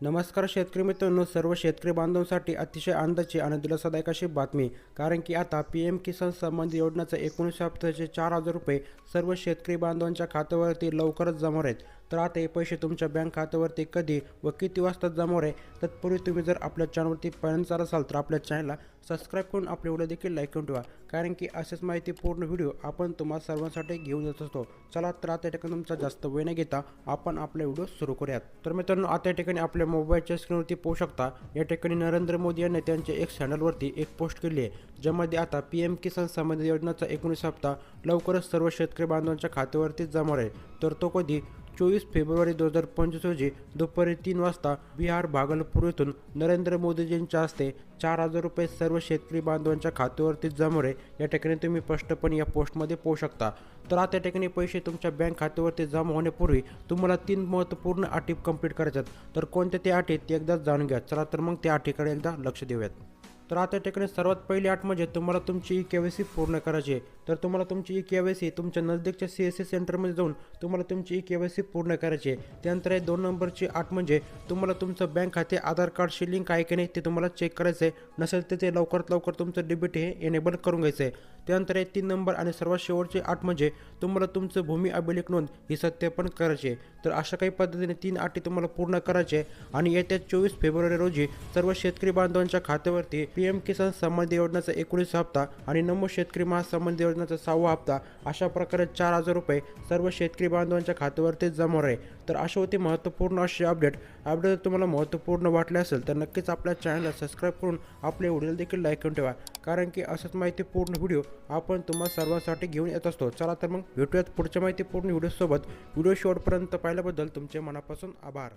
नमस्कार शेतकरी मित्रांनो सर्व शेतकरी बांधवांसाठी अतिशय आनंदाची आणि दिलासादायक अशी बातमी. कारण की आता पी एम किसान सन्मान योजनेचं एकोणीस हप्त्याचे चार हजार रुपये सर्व शेतकरी बांधवांच्या खात्यावरती लवकरच जमा आहेत. तर आता हे पैसे तुमच्या बँक खात्यावरती कधी व किती वाजता जमा आहे तत्पूर्वी तुम्ही जर आपल्या चॅनलवरती पहिल्यांदा असाल तर आपल्या चॅनलला सबस्क्राईब करून आपले व्हिडिओ देखील लाईक करून ठेवा. कारण की असेच माहिती पूर्ण व्हिडिओ आपण तुम्हा सर्वांसाठी घेऊन येत असतो. चला तर आता ठिकाणी तुमचा जास्त वेळ न घेता आपण आपले व्हिडिओ सुरू करूयात. तर मित्रांनो आता या ठिकाणी आपल्या मोबाईलच्या स्क्रीनवरती पाहू शकता. या ठिकाणी नरेंद्र मोदी यांनी त्यांच्या एक हँडलवरती एक पोस्ट केली आहे ज्यामध्ये आता पी एम किसान सन्मान योजनाचा एकोणीस हप्ता लवकरच सर्व शेतकरी बांधवांच्या खात्यावरती जमा आहे तर तो कधी? चोवीस फेब्रुवारी दोन हजार पंचवीस रोजी दुपारी तीन वाजता बिहार भागलपूर येथून नरेंद्र मोदीजींच्या हस्ते चार हजार रुपये सर्व शेतकरी बांधवांच्या खात्यावरती जमा या ठिकाणी तुम्ही स्पष्टपणे या पोस्टमध्ये पोहू शकता. तर आता या ठिकाणी पैसे तुमच्या बँक खात्यावरती जमा होण्यापूर्वी तुम्हाला तीन महत्त्वपूर्ण अटी कंप्लीट करायच्यात. तर कोणत्या त्या अटी ते एकदा जाणून घ्या. चला तर मग त्या अटीकडे एकदा लक्ष देऊयात. तर आता ठिकाणी सर्वात पहिली आठ म्हणजे तुम्हाला तुमची ई के वाय सी पूर्ण करायची आहे. तर तुम्हाला तुमची ई के वाय सी तुमच्या नजदीकच्या सी एस सी सेंटरमध्ये जाऊन तुम्हाला तुमची ई के वाय सी पूर्ण करायची आहे. त्यानंतर आहे दोन नंबरची आठ म्हणजे तुम्हाला तुमचं बँक खाते आधार कार्डशी लिंक आहे की नाही ते तुम्हाला चेक करायचं आहे. नसेल तर ते लवकरात लवकर तुमचं डेबिट हे एनेबल करून घ्यायचं आहे. त्यानंतर आहे तीन नंबर आणि सर्वात शेवटची आठ म्हणजे तुम्हाला तुमचं भूमी अभिलेख नोंद ही सत्यापन करायची आहे. तर अशा काही पद्धतीने तीन अटी तुम्हाला पूर्ण करायचे आहे. आणि येत्या चोवीस फेब्रुवारी रोजी सर्व शेतकरी बांधवांच्या खात्यावरती पी एम किसान सन्मान योजनेचा एकोणीस हप्ता आणि नमो शेतकरी महासन्मान योजनेचा सहावा हप्ता अशा प्रकारे चार हजार रुपये सर्व शेतकरी बांधवांच्या खात्यावरती जमा होणार आहे. तर अशी होती महत्त्वपूर्ण अशी अपडेट. अपडेट जर तुम्हाला महत्त्वपूर्ण वाटले असेल तर नक्कीच आपल्या चॅनलला सबस्क्राईब करून आपले व्हिडिओ देखील लाईक करून ठेवा. कारण की असंच माहितीपूर्ण व्हिडिओ आपण तुम्हा सर्वांसाठी घेऊन येत असतो. चला तर मग भेटूयात पुढच्या माहितीपूर्ण व्हिडिओसोबत. व्हिडिओ शेवटपर्यंत पाहिल्याबद्दल तुमचे मनापासून आभार.